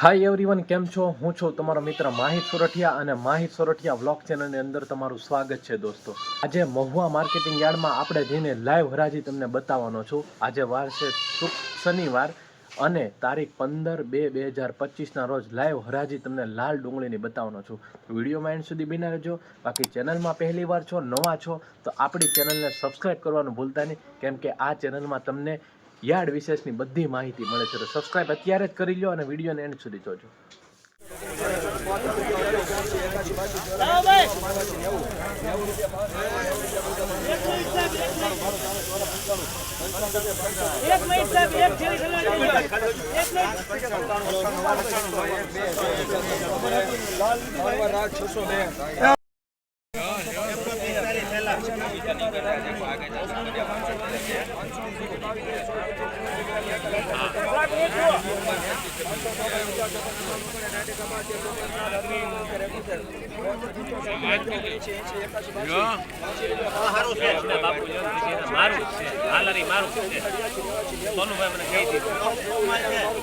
Hi everyone કેમ છો? હું છું તમારો મિત્ર માહિત સોરઠિયા અને માહિત સોરઠિયા વ્લોગ ચેનલની અંદર તમારું સ્વાગત છે દોસ્તો. આજે મહુવા માર્કેટિંગ યાર્ડમાં આપણે જઈને લાઈવ હરાજી તમને બતાવવાનો છું. આજે વાર છે શુક શનિવાર અને તારીખ પંદર બે બે હજાર પચીસના રોજ લાઈવ હરાજી તમને લાલ ડુંગળીની બતાવવાનો છું. વિડીયોમાં એન્ડ સુધી બિના રહેજો. બાકી ચેનલમાં પહેલી વાર છો, નવા છો, તો આપણી ચેનલને સબસ્ક્રાઈબ કરવાનું ભૂલતા નહીં. કેમ કે આ ચેનલમાં તમને યાર્ડ વિશેષની બધી માહિતી મળે છે તો સબસ્ક્રાઇબ અત્યારે જ કરી લો અને વિડીયોને એન્ડ સુધી જોજો. સાહેબ એક થેલી ખલાડી એક મિનિટ મારું છે. હાલરી મારું છે સોનુભાઈ મને કહી દીધું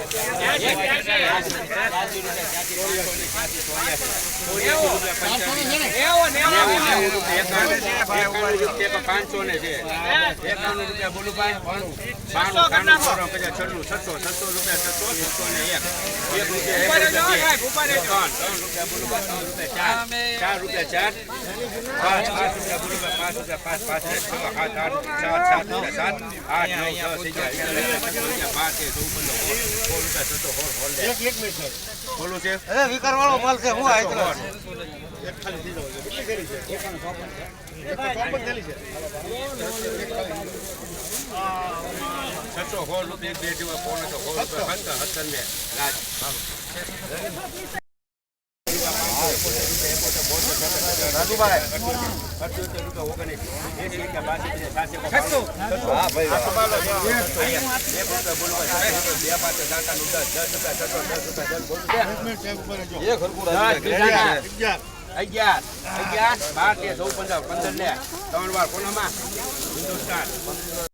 Yeah, yeah, yeah. બોલું ને છે બાણું કરો પછી છન્નું છસો છસો રૂપિયા છસો છસો ને એક એક રૂપિયા રૂપિયા. ત્રણ રૂપિયા બોલું ત્રણ રૂપિયા ચાર ચાર રૂપિયા ચાર પાંચ પાંચ રૂપિયા બોલું પાંચ રૂપિયા પાંચ પાંચ છ સાત આઠ સાત સાત રૂપિયા સાત આઠ નવ રૂપિયા અગિયાર અગિયાર રૂપિયા બાર તેર ચૌદ પંદર સોળ સોળ રૂપિયા છસો હોળ હોળ એક એક મિનિટ બોલું છે છસો રૂપિયા એક બે જેવા પોણે તો હોલ સત્તર ને. રાજ. અગિયાર. અગિયાર. બાર તેર ચૌદ પંદર. પંદર ને ત્રણ વાર કોનામાં? હિન્દુસ્તાન.